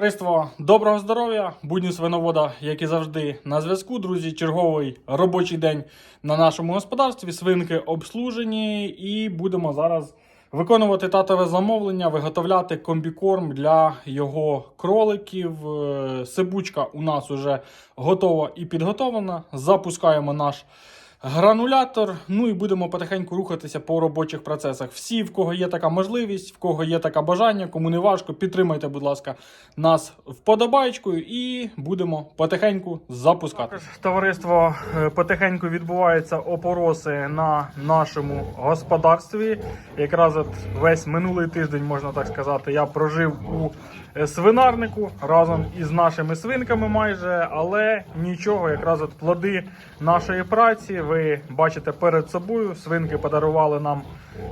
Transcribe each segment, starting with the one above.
Товариство, доброго здоров'я, будні свиновода, як і завжди, на зв'язку. Друзі, черговий робочий день на нашому господарстві. Свинки обслужені, і будемо зараз виконувати татове замовлення, виготовляти комбікорм для його кроликів. Е, Сибучка у нас вже готова і підготовлена. Запускаємо наш гранулятор. Ну і будемо потихеньку рухатися по робочих процесах. Всі, в кого є така можливість, в кого є таке бажання, кому не важко, підтримайте, будь ласка, нас вподобайкою і будемо потихеньку запускати. Товариство е, потихеньку відбуваються опороси на нашому господарстві. Якраз от весь минулий тиждень, можна так сказати, я прожив у свинарнику разом із нашими свинками майже, але нічого, якраз от плоди нашої праці. Ви бачите перед собою. Свинки подарували нам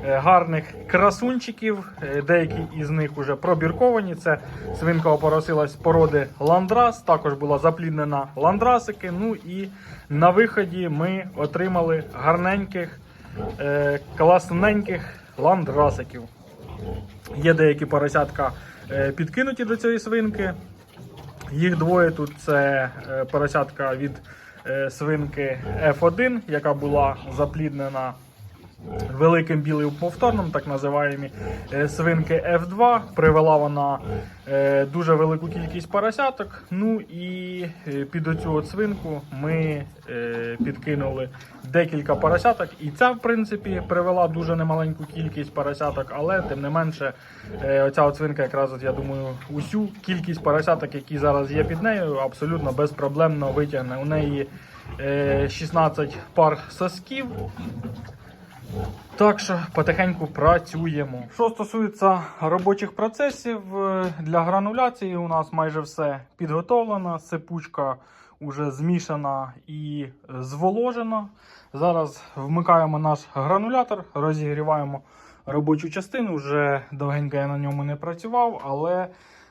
е, гарних красунчиків. Е, Деякі із них вже пробірковані. Це свинка опоросилась породи ландрас. Також була запліднена ландрасики. Ну і на виході ми отримали гарненьких, е, класненьких ландрасиків. Є деякі поросятка е, підкинуті до цієї свинки. Їх двоє тут це е, поросятка від е, свинки F1, яка була запліднена великим білим повторном, так називаємо е, свинки F2. Привела вона е, дуже велику кількість поросяток. Ну і е, під оцю от свинку ми підкинули декілька поросяток. І ця, в принципі, привела дуже немаленьку кількість поросяток, але тим не менше, оця от свинка, якраз от, я думаю, усю кількість поросяток, які зараз є під нею, абсолютно безпроблемно витягне. У неї е, 16 пар сосків. Так що потихеньку працюємо. Що стосується робочих процесів е, для грануляції, у нас майже все підготовлено. Сипучка вже змішана і зволожена. Зараз вмикаємо наш гранулятор, розігріваємо робочу частину. Вже довгенько я на ньому не працював, але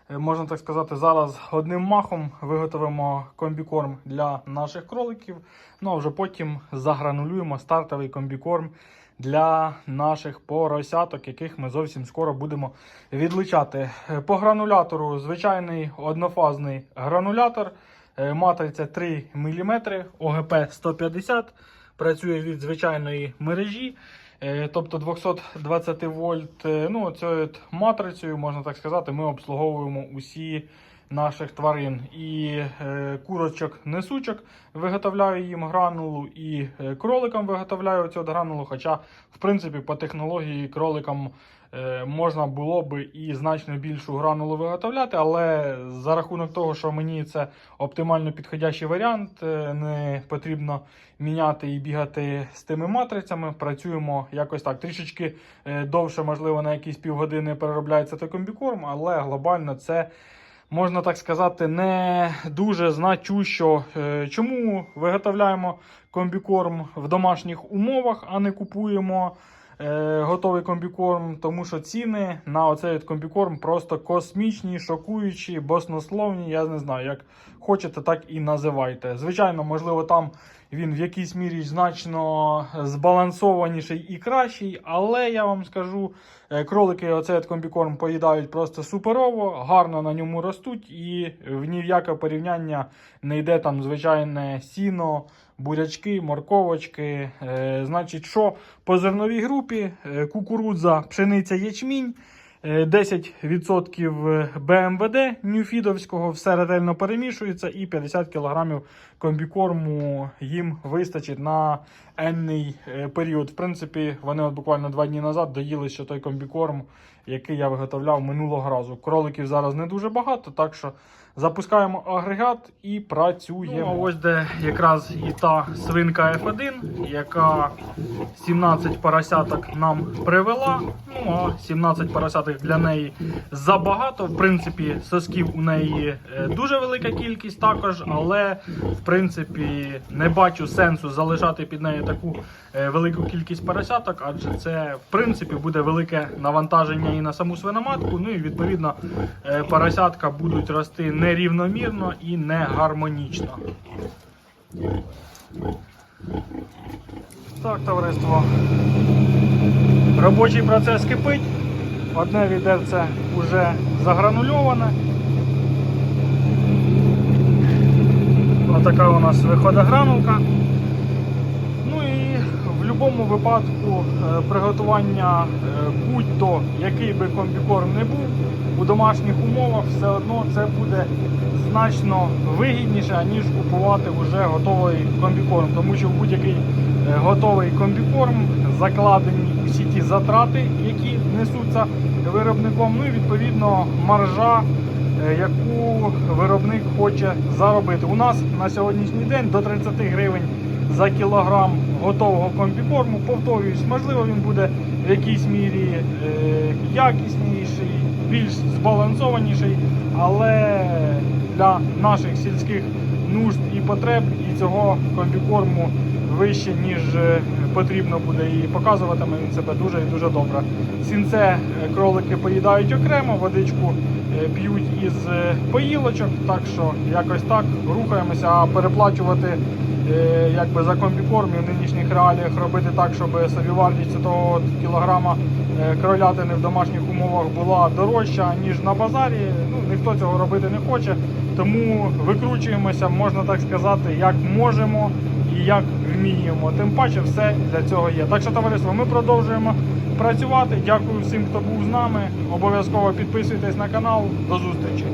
е, можна так сказати, зараз одним махом виготовимо комбікорм для наших кроликів. Ну а вже потім загранулюємо стартовий комбікорм для наших поросяток, яких ми зовсім скоро будемо відлучати. Е, По гранулятору звичайний однофазний гранулятор, е, матриця 3 мм, ОГП 150, працює від звичайної мережі. Е, Тобто 220 вольт, ну цією матрицею, можна так сказати, ми обслуговуємо усі наших тварин. І е, курочок несучок виготовляю їм гранулу, і е, кроликам виготовляю цю гранулу. Хоча, в принципі, по технології кроликам е, можна було би і значно більшу гранулу виготовляти, але за рахунок того, що мені це оптимально підходящий варіант, не потрібно міняти і бігати з тими матрицями. Працюємо якось так. Трішечки довше, можливо, на якісь півгодини переробляється той комбікорм, але глобально це. Можна так сказати, не дуже значущо. Е, Чому виготовляємо комбікорм в домашніх умовах, а не купуємо е, готовий комбікорм? Тому що ціни на оцей комбікорм просто космічні, шокуючі, баснословні. Я не знаю, як хочете, так і називайте. Звичайно, можливо, там він в якійсь мірі значно збалансованіший і кращий, але я вам скажу, е, кролики оцей комбікорм поїдають просто суперово, гарно на ньому ростуть, і в ні в яке порівняння не йде там звичайне сіно, бурячки, морковочки. Е, значить, що по зерновій групі е, кукурудза, пшениця, ячмінь. Е, 10% БМВД Ньюфідовського, все ретельно перемішується, і 50 кг комбікорму їм вистачить на енний е, період. В принципі, вони от буквально два дні назад доїли ще той комбікорм, який я виготовляв минулого разу. Кроликів зараз не дуже багато, так що запускаємо агрегат і працюємо. Ну, ось де якраз і та свинка F1, яка 17 поросяток нам привела. Ну а 17 поросяток для неї забагато. В принципі, сосків у неї е, дуже велика кількість також, але в принципі не бачу сенсу залишати під нею таку е, велику кількість поросяток, адже це в принципі буде велике навантаження нагані на саму свиноматку. Ну і відповідно е, поросятка будуть рости нерівномірно і не гармонічно. Так, товариство. Робочий процес кипить. Одне відерце вже загранульоване. Отака у нас виходогранулка будь-якому випадку е, приготування е, будь-то який би комбікорм не був, у домашніх умовах все одно це буде значно вигідніше, ніж купувати вже готовий комбікорм. Тому що будь-який е, готовий комбікорм закладені всі ті затрати, які несуться виробником. Ну і відповідно маржа, яку виробник хоче заробити. У нас на сьогоднішній день до 30 гривень за кілограм готового комбікорму. Повторююсь, можливо, він буде в якійсь мірі е, якісніший, більш збалансованіший, але для наших сільських нужд і потреб і цього комбікорму вище, ніж е, потрібно буде і показуватиме він себе дуже і дуже добре. Сінце е, кролики поїдають окремо, водичку е, п'ють із е, поїлочок, так що якось так рухаємося, а переплачувати якби за комбікорм в нинішніх реаліях робити так, щоб собівартість того кілограма кролятини в домашніх умовах була дорожча, ніж на базарі. Ну, ніхто цього робити не хоче. Тому викручуємося, можна так сказати, як можемо як вміємо. Тим паче все для цього є. Так що, товариство, ми продовжуємо працювати. Дякую всім, хто був з нами. Обов'язково підписуйтесь на канал. До зустрічі.